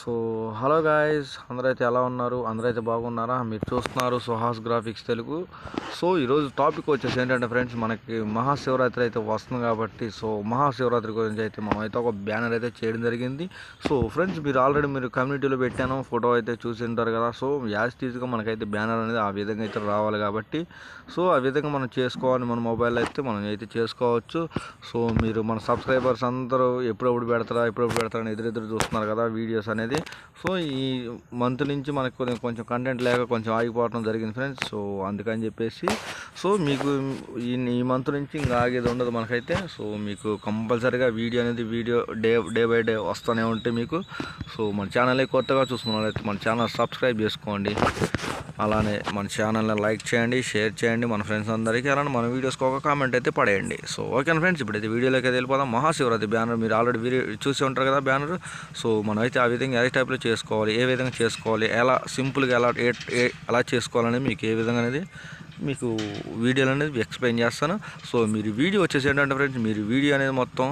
So hello guys అందరూ అయితే ఎలా ఉన్నారు? అందరైతే బాగున్నారా? మీరు చూస్తున్నారు సుహాస్ గ్రాఫిక్స్ తెలుగు. సో ఈరోజు టాపిక్ వచ్చేసి ఏంటంటే ఫ్రెండ్స్ మనకి మహాశివరాత్రి అయితే వస్తుంది కాబట్టి సో మహాశివరాత్రి గురించి అయితే మనం అయితే ఒక బ్యానర్ అయితే చేయడం జరిగింది. సో ఫ్రెండ్స్ మీరు ఆల్రెడీ మీరు కమ్యూనిటీలో పెట్టాను ఫోటో అయితే చూసి ఉంటారు కదా. సో యాజ్ టీజ్గా మనకైతే బ్యానర్ అనేది ఆ విధంగా అయితే రావాలి కాబట్టి సో ఆ విధంగా మనం చేసుకోవాలి. మన మొబైల్ అయితే మనం అయితే చేసుకోవచ్చు. సో మీరు మన సబ్స్క్రైబర్స్ అందరూ ఎప్పుడెప్పుడు పెడతారా ఎప్పుడెప్పుడు పెడతారా ఎదురెదురు చూస్తున్నారు కదా వీడియోస్ అనేది సో ఈ మంత్ నుంచి మనకు కొంచెం కొంచెం కంటెంట్ లేక కొంచెం ఆగిపోవడం జరిగింది ఫ్రెండ్స్ సో అందుకని చెప్పేసి సో మీకు ఈ ఈ మంత్ నుంచి ఇంకా ఆగేది ఉండదు మనకైతే. సో మీకు కంపల్సరీగా వీడియో అనేది video day day by day వస్తూనే ఉంటే మీకు. సో మన ఛానల్ కొత్తగా చూసుకున్నట్లయితే మన ఛానల్ సబ్స్క్రైబ్ చేసుకోండి. అలానే మన ఛానల్ని లైక్ చేయండి షేర్ చేయండి మన ఫ్రెండ్స్ అందరికీ అలానే మన వీడియోస్కి ఒక కామెంట్ అయితే పడేయండి. సో ఓకే ఫ్రెండ్స్ ఇప్పుడైతే వీడియోలోకి అయితే వెళ్ళిపోదాం. మహాశివరాత్రి బ్యానర్ మీరు ఆల్రెడీ వీడియో చూసి ఉంటారు కదా బ్యానర్. సో మనం అయితే ఆ విధంగా ఏ టైప్లో చేసుకోవాలి ఏ విధంగా చేసుకోవాలి ఎలా సింపుల్గా ఎలా ఎలా చేసుకోవాలనేది మీకు ఏ విధంగా అనేది మీకు వీడియోలు అనేది ఎక్స్ప్లెయిన్ చేస్తాను. సో మీరు వీడియో వచ్చేసి ఏంటంటే ఫ్రెండ్స్ మీరు వీడియో అనేది మొత్తం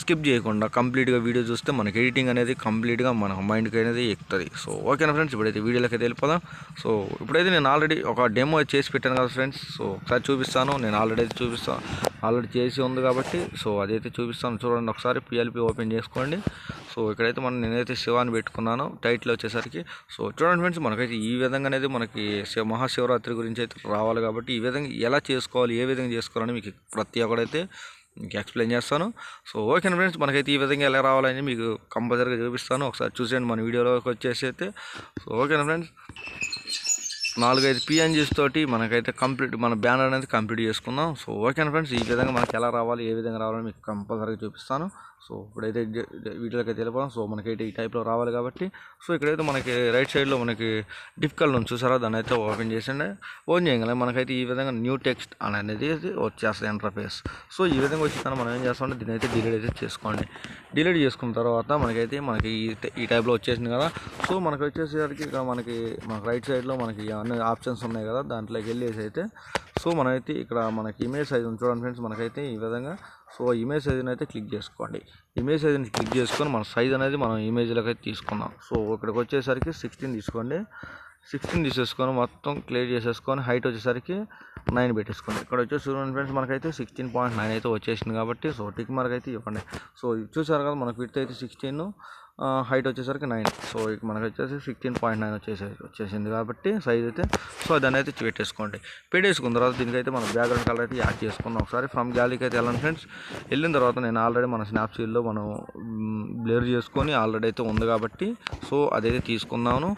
స్కిప్ చేయకుండా కంప్లీట్గా వీడియో చూస్తే మనకి ఎడిటింగ్ అనేది కంప్లీట్గా మన మైండ్కి అనేది ఎక్కుతుంది. సో ఓకేనా ఫ్రెండ్స్ ఇప్పుడైతే వీడియోలోకి అయితే వెళ్ళిపోదాం. సో ఇప్పుడైతే నేను ఆల్రెడీ ఒక డెమో చేసి పెట్టాను కదా ఫ్రెండ్స్ సో ఒకసారి చూపిస్తాను. నేను ఆల్రెడీ అయితే చూపిస్తాను ఆల్రెడీ చేసి ఉంది కాబట్టి. సో అదైతే చూపిస్తాను. చూడండి ఒకసారి పిఎల్పి ఓపెన్ చేసుకోండి. సో ఇక్కడైతే మనం నేనైతే శివాన్ని పెట్టుకున్నాను టైటిల్ వచ్చేసరికి. సో చూడండి ఫ్రెండ్స్ మనకైతే ఈ విధంగా అనేది మనకి శివ మహాశివరాత్రి గురించి అయితే రావాలి కాబట్టి ఈ విధంగా ఎలా చేసుకోవాలి ఏ విధంగా చేసుకోవాలని మీకు ప్రతి ఒక్కడైతే మీకు ఎక్స్ప్లెయిన్ చేస్తాను. సో ఓకే ఫ్రెండ్స్ మనకైతే ఈ విధంగా ఎలా రావాలని మీకు కంపల్సరీగా చూపిస్తాను. ఒకసారి చూసేయండి మన వీడియోలోకి వచ్చేసి అయితే. సో ఓకేనా ఫ్రెండ్స్ నాలుగైదు పిఎన్జీస్ తోటి మనకైతే కంప్లీట్ మన బ్యానర్ అనేది కంప్లీట్ చేసుకుందాం. సో ఓకే ఫ్రెండ్స్ ఈ విధంగా మనకి ఎలా రావాలి ఏ విధంగా రావాలని మీకు కంపల్సరీగా చూపిస్తాను. సో ఇప్పుడైతే వీటిలోకి అయితే సో మనకైతే ఈ టైప్లో రావాలి కాబట్టి. సో ఇక్కడైతే మనకి రైట్ సైడ్లో మనకి డిఫికల్ట్ ఉంది చూసారా? దాన్ని అయితే ఓపెన్ చేసిండే ఓపెన్ చేయగలం మనకైతే ఈ విధంగా న్యూ టెక్స్ట్ అనేది వచ్చేస్తుంది ఇంటర్ఫేస్. సో ఈ విధంగా వచ్చిన మనం ఏం చేస్తామంటే దీని అయితే డిలీట్ అయితే చేసుకోండి. డిలీట్ చేసుకున్న తర్వాత మనకైతే మనకి ఈ ఈ టైప్లో వచ్చేసింది కదా. సో మనకి వచ్చేసరికి ఇక్కడ మనకి మనకి రైట్ సైడ్లో మనకి అన్ని ఆప్షన్స్ ఉన్నాయి కదా దాంట్లోకి వెళ్ళేసి అయితే సో మనమైతే ఇక్కడ మనకి ఇమేజ్ సైజ్ ఉంది చూడండి ఫ్రెండ్స్ మనకైతే ఈ విధంగా సో ఇమేజ్ సైజ్ని అయితే క్లిక్ చేసుకోండి. ఇమేజ్ సైజ్ని క్లిక్ చేసుకొని మన సైజ్ అనేది మనం ఇమేజ్లోకి అయితే తీసుకున్నాం. సో ఇక్కడికి వచ్చేసరికి సిక్స్టీన్ తీసుకోండి. సిక్స్టీన్ తీసేసుకొని మొత్తం క్లియర్ చేసేసుకొని హైట్ వచ్చేసరికి నైన్ పెట్టేసుకోండి. ఇక్కడ వచ్చేసి చూడండి ఫ్రెండ్స్ మనకైతే సిక్స్టీన్ పాయింట్ నైన్ అయితే వచ్చేసింది కాబట్టి సో టిక్ మార్క్ అయితే ఇవ్వండి. సో ఇది చూసారు కదా మనకు విత్ అయితే సిక్స్టీన్ హైట్ వచ్చేసరికి నైన్ సో ఇక మనకు వచ్చేసి సిక్స్టీన్ పాయింట్ నైన్ వచ్చేసి వచ్చేసింది కాబట్టి సైజ్ అయితే సో దాన్ని అయితే పెట్టేసుకోండి. పెట్టేసుకున్న తర్వాత దీనికైతే మనం బ్యాక్గ్రౌండ్ కలర్ అయితే యాడ్ చేసుకున్నాం ఒకసారి ఫ్రమ్ గ్యాలీకి అయితే వెళ్ళండి ఫ్రెండ్స్ వెళ్ళిన తర్వాత నేను ఆల్రెడీ మన స్నాప్సీల్లో మనం బ్లర్ చేసుకొని ఆల్రెడీ అయితే ఉంది కాబట్టి సో అదైతే తీసుకున్నాను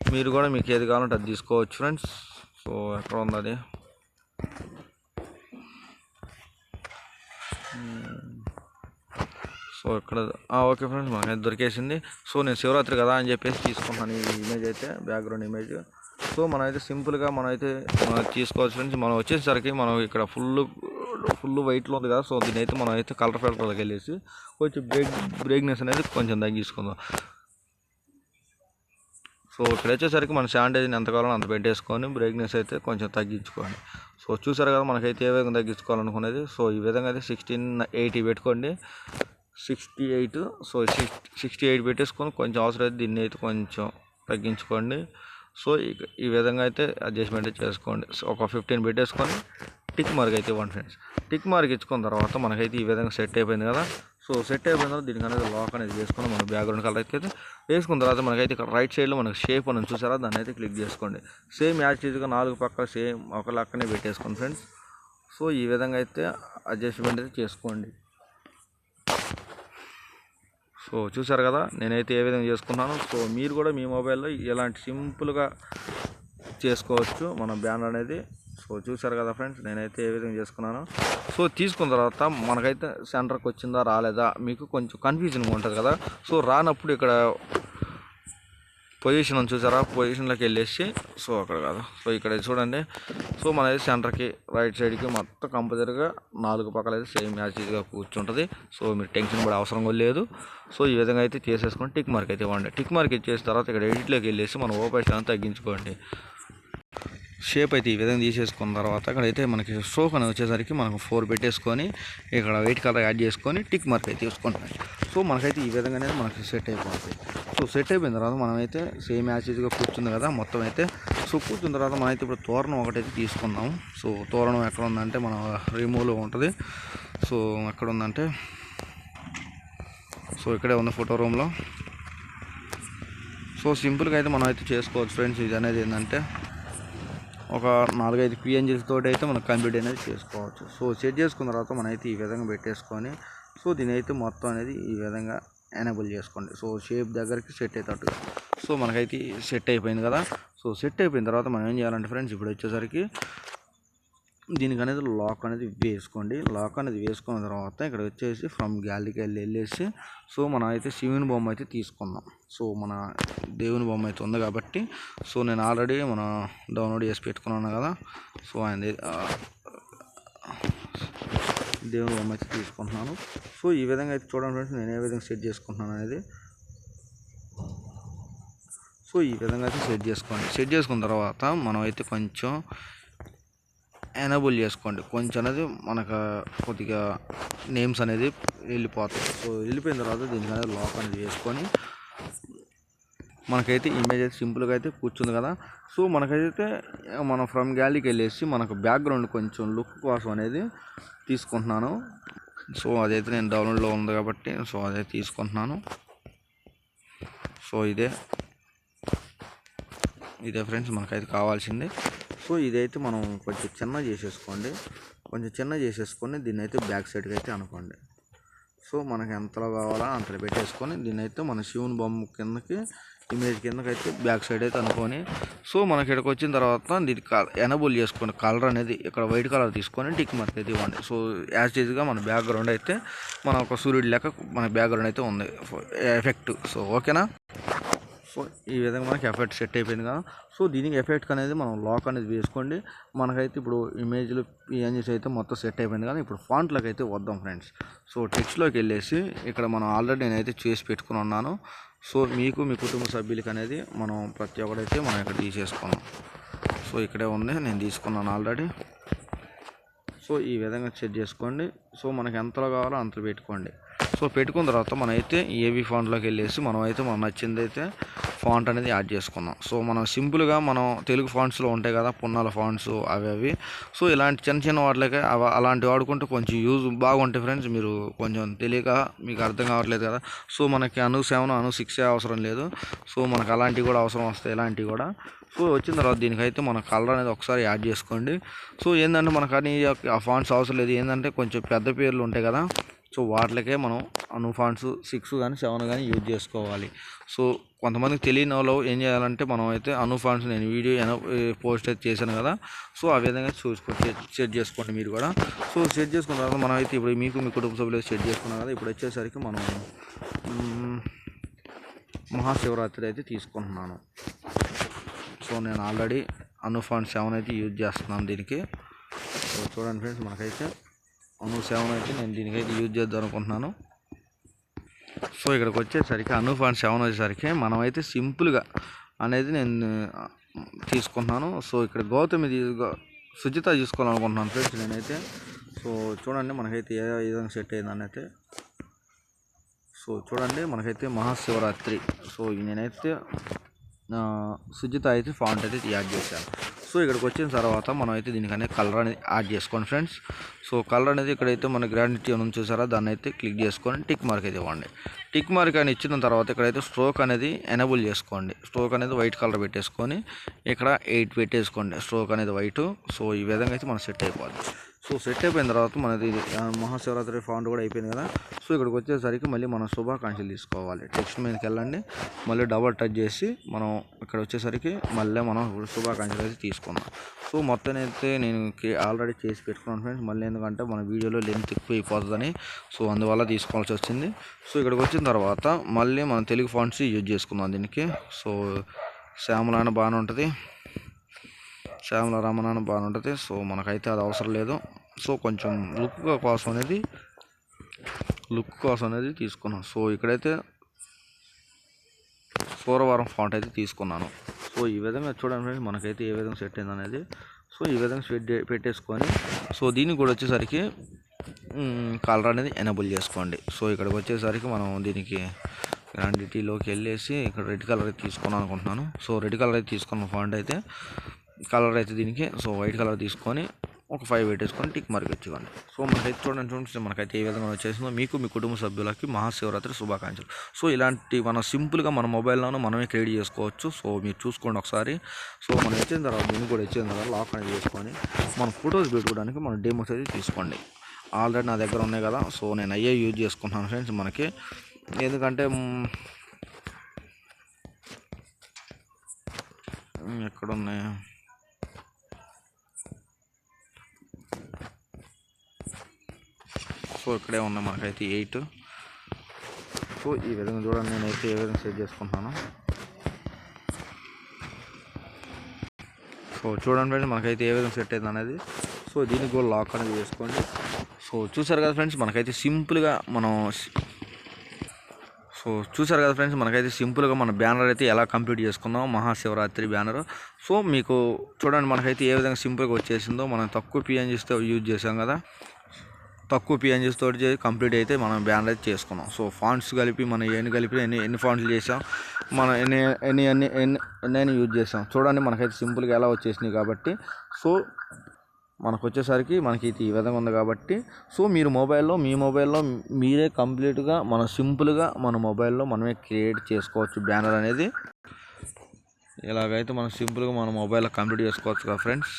మీరు కూడా మీకు ఏది కావాలంటే అది తీసుకోవచ్చు ఫ్రెండ్స్ సో ఎక్కడ ఉంది అది? Hmm. సో ఇక్కడ ఓకే ఫ్రెండ్స్ మనకైతే దొరికేసింది. సో నేను శివరాత్రి కదా అని చెప్పేసి తీసుకున్నాను ఈ ఇమేజ్ అయితే బ్యాక్గ్రౌండ్ ఇమేజ్ సో మనమైతే సింపుల్గా మనమైతే మనం తీసుకోవచ్చు ఫ్రెండ్స్ మనం వచ్చేసరికి మనం ఇక్కడ ఫుల్ ఫుల్ వైట్లో ఉంది కదా సో దీని అయితే మనం అయితే కలర్ ఫిల్టర్కి వెళ్ళేసి కొంచెం బ్రేక్ బ్రేక్నెస్ అనేది కొంచెం తగ్గించుకుందాం. సో ఇక్కడ వచ్చేసరికి మన శానిటైజర్ని ఎంత కావాలో అంత పెట్టేసుకొని బ్రేక్నెస్ అయితే కొంచెం తగ్గించుకోండి. సో చూసారు కదా మనకైతే ఏ విధంగా తగ్గించుకోవాలనుకునేది సో ఈ విధంగా అయితే సిక్స్టీన్ ఎయిటీ పెట్టుకోండి. Sixty eight so sixty eight పెట్టేసుకొని కొంచెం అవసరం అయితే దీన్ని అయితే కొంచెం తగ్గించుకోండి. సో ఈ విధంగా అయితే అడ్జస్ట్మెంట్ చేసుకోండి. సో ఒక ఫిఫ్టీన్ పెట్టేసుకొని టిక్ మార్క్ అయితే ఇవ్వండి ఫ్రెండ్స్ టిక్ మార్క్ ఇచ్చుకున్న తర్వాత మనకైతే ఈ విధంగా సెట్ అయిపోయింది కదా. సో సెట్ అయిపోయిన తర్వాత దీనికి అనేది లాక్ అనేది వేసుకుని మన బ్యాక్గ్రౌండ్ కలర్ అయితే వేసుకున్న తర్వాత మనకైతే ఇక్కడ రైట్ సైడ్లో మనకి షేప్ అని చూసారా? దాన్ని అయితే క్లిక్ చేసుకోండి. సేమ్ యాజ్ నాలుగు పక్కల సేమ్ ఒక లక్కనే పెట్టేసుకోండి ఫ్రెండ్స్ సో ఈ విధంగా అయితే అడ్జస్ట్మెంట్ అయితే చేసుకోండి. సో చూసారు కదా నేనైతే ఏ విధంగా చేసుకున్నాను. సో మీరు కూడా మీ మొబైల్లో ఇలాంటి సింపుల్గా చేసుకోవచ్చు మన బ్యానర్ అనేది. సో చూసారు కదా ఫ్రెండ్స్ నేనైతే ఏ విధంగా చేసుకున్నాను. సో తీసుకున్న తర్వాత మనకైతే సెంటర్కి వచ్చిందా రాలేదా మీకు కొంచెం కన్ఫ్యూజన్గా ఉంటుంది కదా. సో రానప్పుడు ఇక్కడ పొజిషన్ చూసారా? పొజిషన్లోకి వెళ్ళేసి సో అక్కడ కాదు. సో ఇక్కడ చూడండి. సో మన అయితే సెంటర్కి రైట్ సైడ్కి మొత్తం కంపల్సరీగా నాలుగు పక్కల అయితే సేమ్ మ్యాచ్గా కూర్చుంటుంది. సో మీరు టెన్షన్ కూడా అవసరం లేదు. సో ఈ విధంగా అయితే చేసేసుకొని టిక్ మార్క్ అయితే ఇవ్వండి. టిక్ మార్క్ ఇచ్చేసిన తర్వాత ఇక్కడ ఎడిట్లోకి వెళ్ళేసి మనం ఓపెన్ తగ్గించుకోండి. షేప్ అయితే ఈ విధంగా తీసేసుకున్న తర్వాత అక్కడైతే మనకి స్ట్రోక్ అనేది వచ్చేసరికి మనకు ఫోర్ పెట్టేసుకొని ఇక్కడ వైట్ కలర్ యాడ్ చేసుకొని టిక్ మార్క్ అయితే తీసుకుంటాం. సో మనకైతే ఈ విధంగా అనేది మనకి సెట్ అయిపోతుంది సో సెట్ అయిపోయిన తర్వాత మనమైతే సేమ్ యాసిడ్గా కూర్చుంది కదా మొత్తం అయితే. సో కూర్చున్న తర్వాత మనమైతే ఇప్పుడు తోరణం ఒకటైతే తీసుకుందాం. సో తోరణం ఎక్కడ ఉందంటే మన రిమూవ్లో ఉంటుంది. సో ఎక్కడ ఉందంటే సో ఇక్కడే ఉంది ఫోటో రూమ్లో. సో సింపుల్గా అయితే మనం అయితే చేసుకోవచ్చు ఫ్రెండ్స్. ఇది అనేది ఏంటంటే ఒక నాలుగైదు పిఎన్జీస్ తోటి అయితే మనం కంప్లీట్ అనేది చేసుకోవచ్చు. సో సెట్ చేసుకున్న తర్వాత మనమైతే ఈ విధంగా పెట్టేసుకొని సో దీని అయితే మొత్తం అనేది ఈ విధంగా ఎనేబుల్ చేసుకోండి. సో షేప్ దగ్గరికి సెట్ అయ్యేటట్టుగా. సో మనకైతే సెట్ అయిపోయింది కదా. సో సెట్ అయిపోయిన తర్వాత మనం ఏం చేయాలంటే ఫ్రెండ్స్ ఇప్పుడు వచ్చేసరికి దీనికి అనేది లాక్ అనేది వేసుకోండి. లాక్ అనేది వేసుకున్న తర్వాత ఇక్కడ వచ్చేసి ఫ్రమ్ గ్యాలరీకి వెళ్ళి వెళ్ళేసి సో మనం అయితే శివుని బొమ్మ అయితే తీసుకుందాం. సో మన దేవుని బొమ్మ అయితే ఉంది కాబట్టి సో నేను ఆల్రెడీ మన డౌన్లోడ్ చేసి పెట్టుకున్నాను కదా. సో ఆయన దేవుని బొమ్మ అయితే తీసుకుంటున్నాను. సో ఈ విధంగా అయితే చూడండి ఫ్రెండ్స్ నేను ఏ విధంగా సెట్ చేసుకుంటున్నాను అనేది. సో ఈ విధంగా అయితే సెట్ చేసుకోండి. సెట్ చేసుకున్న తర్వాత మనం అయితే కొంచెం ఎనబుల్ చేసుకోండి. కొంచెం అనేది మనకు కొద్దిగా నేమ్స్ అనేది వెళ్ళిపోతాయి. సో వెళ్ళిపోయిన తర్వాత దీనికి అనేది లాక్ అనేది వేసుకొని మనకైతే ఇమేజ్ అయితే సింపుల్గా అయితే కూర్చుంది కదా. సో మనకైతే మనం ఫ్రమ్ గ్యాలరీకి వెళ్ళేసి మనకు బ్యాక్గ్రౌండ్ కొంచెం లుక్ కోసం అనేది తీసుకుంటున్నాను. సో అదైతే నేను డౌన్లోడ్లో ఉంది కాబట్టి సో అదే తీసుకుంటున్నాను. సో ఇదే. ఇదే ఫ్రెండ్స్ మనకైతే కావాల్సింది. సో ఇదైతే మనం కొంచెం చిన్న చేసేసుకోండి. కొంచెం చిన్న చేసేసుకొని దీన్ని అయితే బ్యాక్ సైడ్కి అయితే అనుకోండి. సో మనకి ఎంతలో కావాలో అంతలో పెట్టేసుకొని దీన్ని అయితే మన శివుని బొమ్మ కిందకి ఇమేజ్ కిందకి అయితే బ్యాక్ సైడ్ అయితే అనుకొని సో మనకి ఇక్కడికి వచ్చిన తర్వాత దీన్ని ఎనబుల్ చేసుకోండి. కలర్ అనేది ఇక్కడ వైట్ కలర్ తీసుకొని టిక్ మార్క్ అయితే ఇవ్వండి. సో యాజ్ ఈజ్గా మన బ్యాక్గ్రౌండ్ అయితే మన ఒక సూర్యుడు లెక్క మన బ్యాక్గ్రౌండ్ అయితే ఉంది. ఎఫెక్ట్. సో ఓకేనా? సో ఈ విధంగా మనకి ఎఫెక్ట్ సెట్ అయిపోయింది కదా. సో దీనికి ఎఫెక్ట్ అనేది మనం లాక్ అనేది వేసుకోండి. మనకైతే ఇప్పుడు ఇమేజ్లు ఇవన్నీ అయితే మొత్తం సెట్ అయిపోయింది కానీ ఇప్పుడు ఫాంట్లోకి అయితే వద్దాం ఫ్రెండ్స్ సో టెక్స్ట్లోకి వెళ్ళేసి ఇక్కడ మనం ఆల్రెడీ నేనైతే చేసి పెట్టుకుని ఉన్నాను. సో మీకు మీ కుటుంబ సభ్యులకి అనేది మనం ప్రతి ఒక్కడైతే మనం ఇక్కడ తీసేసుకున్నాం. సో ఇక్కడే ఉంది. నేను తీసుకున్నాను ఆల్రెడీ సో ఈ విధంగా సెట్ చేసుకోండి. సో మనకి ఎంతలో కావాలో అంతలో పెట్టుకోండి. సో పెట్టుకున్న తర్వాత మనమైతే ఏబీ ఫాంట్లోకి వెళ్ళేసి మనం అయితే మనకు నచ్చింది అయితే ఫాంట్ అనేది యాడ్ చేసుకున్నాం సో మనం సింపుల్గా మనం తెలుగు ఫాంట్స్లో ఉంటాయి కదా పున్నాల ఫాంట్స్ అవి అవి. సో ఇలాంటి చిన్న చిన్న వాటికి అవ అలాంటివి వాడుకుంటే కొంచెం యూజ్ బాగుంటాయి ఫ్రెండ్స్. మీరు కొంచెం తెలియక మీకు అర్థం కావట్లేదు కదా. సో మనకి అను సెవెన్ అను సిక్స్ అవసరం లేదు. సో మనకు అలాంటివి కూడా అవసరం వస్తాయి ఇలాంటివి కూడా. సో వచ్చిన తర్వాత దీనికైతే మన కలర్ అనేది ఒకసారి యాడ్ చేసుకోండి. సో ఏంటంటే మనకు అని ఆ ఫాంట్స్ అవసరం లేదు. ఏంటంటే కొంచెం పెద్ద పేర్లు ఉంటాయి కదా సో వాటికే మనం అనుఫాన్స్ సిక్స్ కానీ సెవెన్ కానీ యూజ్ చేసుకోవాలి. సో కొంతమందికి తెలియని వాళ్ళు ఏం చేయాలంటే మనం అయితే అనుఫాన్స్ నేను వీడియో పోస్ట్ అయితే చేశాను కదా సో ఆ విధంగా చూసుకో సెట్ చేసుకోండి మీరు కూడా. సో సెట్ చేసుకున్న తర్వాత మనం అయితే ఇప్పుడు మీకు మీ కుటుంబ సభ్యులు సెట్ చేసుకున్నాం కదా ఇప్పుడు వచ్చేసరికి మనం మహాశివరాత్రి అయితే తీసుకుంటున్నాను. సో నేను ఆల్రెడీ అనుఫాన్ సెవెన్ అయితే యూజ్ చేస్తున్నాను దీనికి. సో చూడండి ఫ్రెండ్స్ మనకైతే అను సెవెన్ అయితే నేను దీనికైతే యూజ్ చేద్దాం అనుకుంటున్నాను. సో ఇక్కడికి వచ్చేసరికి అను ఫాంట్ సెవెన్ వచ్చేసరికి మనమైతే సింపుల్గా అనేది నేను తీసుకుంటున్నాను. సో ఇక్కడ గౌతమి సుజిత తీసుకోవాలనుకుంటున్నాను ఫ్రెండ్స్ నేనైతే. సో చూడండి మనకైతే ఏ విధంగా సెట్ అయిందని అయితే సో చూడండి మనకైతే మహాశివరాత్రి. సో నేనైతే సుజిత అయితే ఫాంట్ అయితే యాడ్ చేశాను. సో ఇక్కడికి వచ్చిన తర్వాత మనం అయితే దీనికనే కలర్ అనేది యాడ్ చేసుకోండి ఫ్రెండ్స్ సో కలర్ అనేది ఇక్కడైతే మన గ్రాండిటీ అని చూసారా? దాన్ని అయితే క్లిక్ చేసుకొని టిక్ మార్క్ అయితే ఇవ్వండి. టిక్ మార్క్ అని ఇచ్చిన తర్వాత ఇక్కడైతే స్ట్రోక్ అనేది ఎనబుల్ చేసుకోండి. స్ట్రోక్ అనేది వైట్ కలర్ పెట్టేసుకొని ఇక్కడ ఎయిట్ పెట్టేసుకోండి. స్ట్రోక్ అనేది వైట్ సో ఈ విధంగా అయితే మనం సెట్ అయిపోద్ది సో సెట్ అయిపోయిన తర్వాత మనది మహాశివరాత్రి ఫాంట్ కూడా అయిపోయింది కదా. సో ఇక్కడికి వచ్చేసరికి మళ్ళీ మనం శుభాకాంక్షలు తీసుకోవాలి. టెక్స్ట్ మీదకి వెళ్ళండి మళ్ళీ డబల్ టచ్ చేసి మనం ఇక్కడ వచ్చేసరికి మళ్ళీ మనం ఇప్పుడు శుభాకాంక్షలు అయితే తీసుకున్నాం సో మొత్తం అయితే నేను ఆల్రెడీ చేసి పెట్టుకున్నాను ఫ్రెండ్స్ మళ్ళీ ఎందుకంటే మన వీడియోలో లెంత్ ఎక్కువ అయిపోతుందని సో అందువల్ల తీసుకోవాల్సి వచ్చింది. సో ఇక్కడికి వచ్చిన తర్వాత మళ్ళీ మనం తెలుగు ఫాంట్స్ యూజ్ చేసుకుందాం దీనికి. సో శ్యామలాన బాగానే ఉంటుంది. శ్యామల రమణ బాగానే సో మనకైతే అది అవసరం లేదు. సో కొంచెం లుక్ కోసం అనేది లుక్ కోసం అనేది తీసుకున్నాం సో ఇక్కడైతే సూరవరం ఫాంట్ అయితే తీసుకున్నాను. సో ఈ విధంగా చూడండి మనకైతే ఏ విధంగా సెట్ అయింది అనేది. సో ఈ విధంగా సెట్ పెట్టేసుకొని సో దీనికి కూడా వచ్చేసరికి కలర్ అనేది ఎనబుల్ చేసుకోండి. సో ఇక్కడికి వచ్చేసరికి మనం దీనికి గ్రాండిటీలోకి వెళ్ళేసి ఇక్కడ రెడ్ కలర్ అయితే తీసుకున్నాను అనుకుంటున్నాను. సో రెడ్ కలర్ అయితే తీసుకున్న ఫాంట్ అయితే కలర్ అయితే దీనికి. సో వైట్ కలర్ తీసుకొని ఒక ఫైవ్ పెట్టేసుకొని టిక్ మార్క్ ఇచ్చుకోండి. సో మనకైతే చూడండి చూడండి మనకైతే ఏ విధంగా వచ్చేసిందో. మీకు మీ కుటుంబ సభ్యులకి మహాశివరాత్రి శుభాకాంక్షలు. సో ఇలాంటి మనం సింపుల్గా మన మొబైల్లోనూ మనమే క్రియేట్ చేసుకోవచ్చు. సో మీరు చూసుకోండి ఒకసారి. సో మనం వచ్చిన తర్వాత దీన్ని కూడా వచ్చిన తర్వాత లాక్ అనేది చేసుకొని మన ఫొటోస్ పెట్టుకోవడానికి మన డెమోస్ అయితే తీసుకోండి. ఆల్రెడీ నా దగ్గర ఉన్నాయి కదా. సో నేను అయ్యే యూజ్ చేసుకుంటున్నాను ఫ్రెండ్స్ మనకి. ఎందుకంటే ఎక్కడున్నాయి? సో ఇక్కడే ఉన్నాయి మనకైతే ఎయిట్ సో ఈ విధంగా చూడండి నేనైతే ఏ విధంగా సెట్ చేసుకుంటున్నాను. సో చూడండి ఫ్రెండ్స్ మనకైతే ఏ విధంగా సెట్ అయింది అనేది. సో దీనికి కూడా లాక్ అనేది చేసుకోండి సో చూసారు కదా ఫ్రెండ్స్ మనకైతే సింపుల్గా మనం సో చూసారు కదా ఫ్రెండ్స్ మనకైతే సింపుల్గా మన బ్యానర్ అయితే ఎలా కంప్లీట్ చేసుకున్నాం మహాశివరాత్రి బ్యానర్ సో మీకు చూడండి మనకైతే ఏ విధంగా సింపుల్గా వచ్చేసిందో మనం తక్కువ పిఎన్జీస్తో యూజ్ చేసాం కదా. తక్కువ పిఎన్జీస్ తోటి చేసి కంప్లీట్ అయితే మనం బ్యానర్ అయితే చేసుకున్నాం. సో ఫాంట్స్ కలిపి మనం ఎన్ని కలిపి ఎన్ని ఎన్ని ఫాంట్లు చేసాం మనం ఎన్ని ఎన్ని ఎన్ని ఎన్ని ఎన్ని యూజ్ చేసాం. చూడండి మనకైతే సింపుల్గా ఎలా వచ్చేసినాయి కాబట్టి. సో మనకు వచ్చేసరికి మనకి ఇది ఈ విధంగా ఉంది కాబట్టి. సో మీరు మొబైల్లో మీ మొబైల్లో మీరే కంప్లీట్గా మన సింపుల్గా మన మొబైల్లో మనమే క్రియేట్ చేసుకోవచ్చు బ్యానర్ అనేది. ఇలాగైతే మనం సింపుల్గా మన మొబైల్లో కంప్లీట్ చేసుకోవచ్చు కదా ఫ్రెండ్స్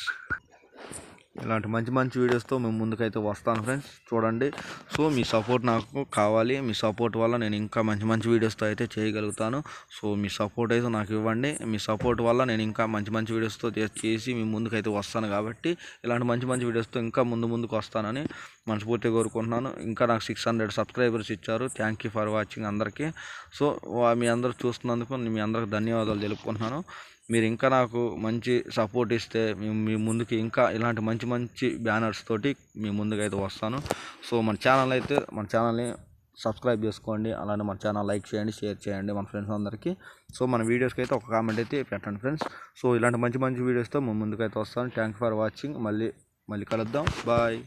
ఇలాంటి మంచి మంచి వీడియోస్తో మేము ముందుకైతే వస్తాను ఫ్రెండ్స్ చూడండి. సో మీ సపోర్ట్ నాకు కావాలి. మీ సపోర్ట్ వల్ల నేను ఇంకా మంచి మంచి వీడియోస్తో అయితే చేయగలుగుతాను. సో మీ సపోర్ట్ అయితే నాకు ఇవ్వండి. మీ సపోర్ట్ వల్ల నేను ఇంకా మంచి మంచి వీడియోస్తో చే- చేసి మీ ముందుకైతే వస్తాను కాబట్టి ఇలాంటి మంచి మంచి వీడియోస్తో ఇంకా ముందు ముందుకు వస్తానని మనస్ఫూర్తిగా కోరుకుంటున్నాను. ఇంకా నాకు సిక్స్ హండ్రెడ్ సబ్స్క్రైబర్స్ ఇచ్చారు. థ్యాంక్ యూ ఫర్ వాచింగ్ అందరికీ. సో మీ అందరూ చూస్తున్నందుకు మీ అందరికి ధన్యవాదాలు తెలుపుకుంటున్నాను. మీరు ఇంకా నాకు మంచి సపోర్ట్ ఇస్తే మేము మీ ముందుకి ఇంకా ఇలాంటి మంచి మంచి బ్యానర్స్ తోటి మీ ముందుకైతే అయితే వస్తాను. సో మన ఛానల్ అయితే మన ఛానల్ని సబ్స్క్రైబ్ చేసుకోండి. అలానే మన ఛానల్ లైక్ చేయండి షేర్ చేయండి మన ఫ్రెండ్స్ అందరికీ. సో మన వీడియోస్కి అయితే ఒక కామెంట్ అయితే పెట్టండి ఫ్రెండ్స్. సో ఇలాంటి మంచి మంచి వీడియోస్తో మేము ముందుకైతే వస్తాను. థ్యాంక్ ఫర్ వాచింగ్ మళ్ళీ మళ్ళీ కలుద్దాం. బాయ్